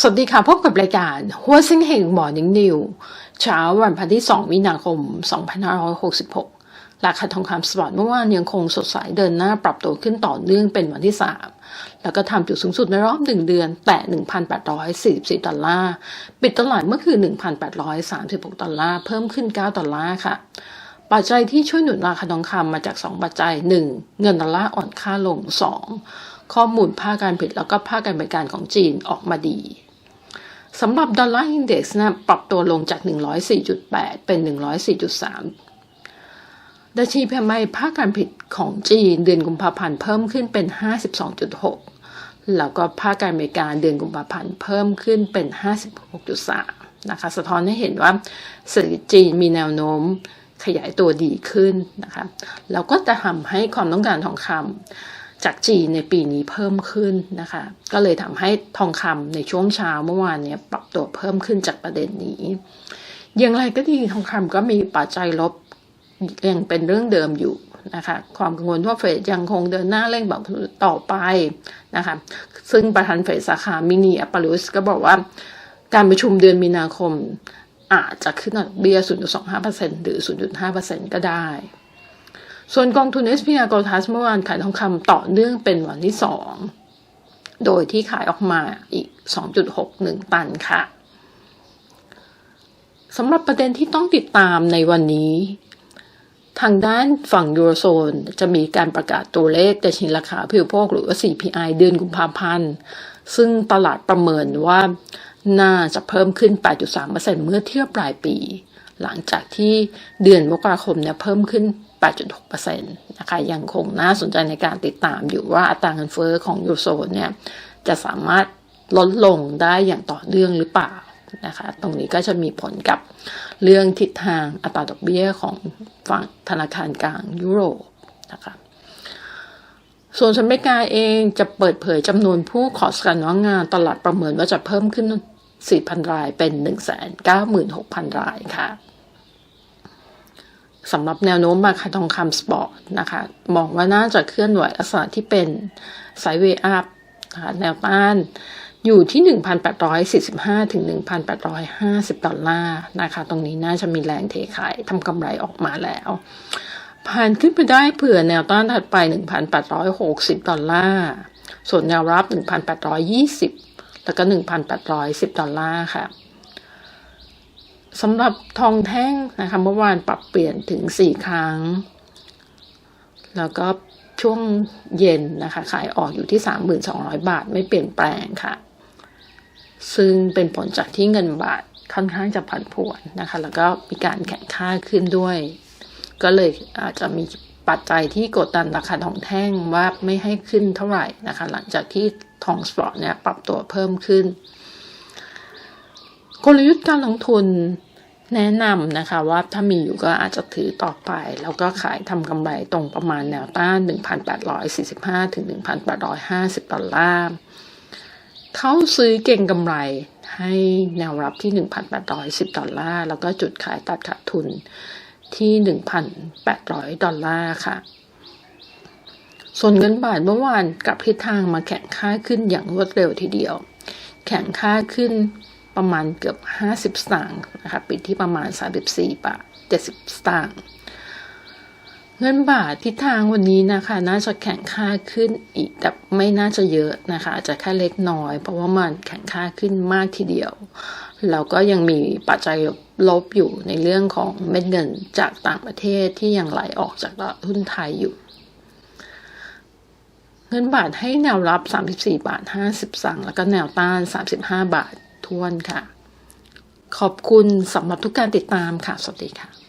สวัสดีค่ะ พบกับรายการหัวซิงเฮงหมอนิงนิวเช้าวันพันที่ 2 มีนาคม 2566 ราคาทองคำสปอร์ตเมื่อวานยังคงสดใสเดินหน้าปรับตัวขึ้นต่อเนื่องเป็นวันที่ 3 แล้วก็ทำจุดสูงสุดในรอบ 1 เดือน แตะ1,844 ดอลลาร์ ปิดตลาดเมื่อคืน 1,836 ดอลลาร์ เพิ่มขึ้น 9 ดอลลาร์ค่ะ ปัจจัยที่ช่วยหนุนราคาทองคำมาจาก 2 ปัจจัย 1. เงินดอลลาร์อ่อนค่าลง 2. ข้อมูลภาคการผลิตแล้วก็ภาคการบริการของจีนออกมาดี สำหรับดอลลาร์อินเด็กซ์นะปรับตัวลงจาก 104.8 เป็น 104.3 ดัชนี PMI ภาคการผลิตของจีนเดือนกุมภาพันธ์เพิ่มขึ้นเป็น 52.6 แล้วก็ภาคการบริกาเดือนกุมภาพันธ์เพิ่มขึ้นเป็น 56.3 นะคะ สะท้อนให้เห็นว่าเศรษฐกิจจีนมีแนวโน้มขยายตัวดีขึ้นนะคะ แล้วก็จะทำให้ความต้องการทองคำ จากจีนในปีนี้เพิ่มขึ้นนะคะ ก็เลยทำให้ทองคำในช่วงเช้าเมื่อวานเนี่ยปรับตัวเพิ่มขึ้นจากประเด็นนี้ อย่างไรก็ดีทองคำก็มีปัจจัยลบยังเป็นเรื่องเดิมอยู่นะคะความกังวลว่าเฟดยังคงเดินหน้าเร่งแบบต่อไปนะคะซึ่งประธานเฟดสาขามินีอัปปารุสก็บอกว่าการประชุมเดือนมีนาคมอาจจะขึ้นดอกเบี้ย 0.25%หรือ 0.5%ก็ได้ ส่วนกองทุน SPR Gold Trust เมื่อวานขายทองคำต่อเนื่องเป็นวันที่สองโดยที่ขายออกมาอีก 2.61 ตันค่ะสำหรับประเด็นที่ต้องติดตามในวันนี้ ทางด้านฝั่งยูโรโซนจะมีการประกาศตัวเลขแต่ชินราคาผู้บริโภคหรือว่า CPI เดือนกุมภาพันธ์ ซึ่งตลาดประเมินว่าน่าจะเพิ่มขึ้น 8.3%เมื่อเทียบปลายปี หลังจากที่เดือนมกราคมเนี่ยเพิ่มขึ้น 8.6%นะคะยังคงน่าสนใจในการติดตามอยู่ว่าอัตราเงินเฟอ้อของยูโซนเนี่ยจะสามารถลดลงได้อย่างต่อเนื่องหรือเปล่านะคะตรงนี้ก็จะมีผลกับเรื่องทิศทางอัตราดอกเบี้ยของฝั่งธนาคารกลางยุโรปนะคะส่วนสหรัฐอเมริกาเองจะเปิดเผยจำนวนผู้ขอสการว่างงานตลาดประเมินว่าจะเพิ่มขึ้น 4,000 รายเป็น 196,000 รายค่ะ สำหรับแนวโน้มราคาทองคำสปอร์ตนะคะมองว่าน่าจะเคลื่อนไหวลักษณะที่เป็นไซเวย์อัพนะคะแนวต้านอยู่ที่ 1,845 ถึง 1,850 ดอลลาร์นะคะ ตรงนี้น่าจะมีแรงเทขายทำกำไรออกมาแล้ว ผ่านขึ้นไปได้เผื่อแนวต้านถัดไป 1,860 ดอลลาร์ ส่วนแนวรับ 1,820 แล้วก็ 1,810 ดอลลาร์ค่ะ สำหรับทองแท่งนะคะเมื่อวานปรับเปลี่ยนถึงสี่ครั้ง แล้วก็ช่วงเย็นนะคะขายออกอยู่ที่ 3,200 บาทไม่เปลี่ยนแปลงค่ะ ซึ่งเป็นผลจากที่เงินบาทค่อนข้างจะผันผวนนะคะ แล้วก็มีการแข่งค่าขึ้นด้วย ก็เลยอาจจะมีปัจจัยที่กดดันราคาทองแท่งว่าไม่ให้ขึ้นเท่าไหร่นะคะ หลังจากที่ทองสปอร์ตเนี่ยปรับตัวเพิ่มขึ้น กลยุทธ์การลงทุนแนะนำนะคะว่าถ้ามีอยู่ก็อาจจะถือต่อไป แล้วก็ขายทำกำไรตรงประมาณแนวต้าน 1,845 ถึง 1,850 ดอลลาร์เขาซื้อเก่งกำไรให้แนวรับที่ 1,810 ดอลลาร์ แล้วก็จุดขายตัดขาดทุนที่ 1,800 ดอลลาร์ค่ะ ส่วนเงินบาทเมื่อวานกับทิศทางมาแข่งค่าขึ้นอย่างรวดเร็วทีเดียว แข่งค่าขึ้น ประมาณเกือบ 50 สตางค์นะคะปิดที่ประมาณ 34 บาท 70 สตางค์เงินบาททิศทางวันนี้นะคะ น่าจะแข่งค่าขึ้นอีกแต่ไม่น่าจะเยอะนะคะ อาจจะแค่เล็กน้อย เพราะว่ามันแข่งค่าขึ้นมากทีเดียวแล้วก็ยังมีปัจจัยลบอยู่ในเรื่องของเม็ดเงินจากต่างประเทศที่ยังไหลออกจากตลาดหุ้นไทยอยู่ เงินบาทให้แนวรับ 34 บาท 50สังแล้วก็แนวต้าน 35 บาท ทวนค่ะ ขอบคุณสำหรับทุกการติดตามค่ะ สวัสดีค่ะ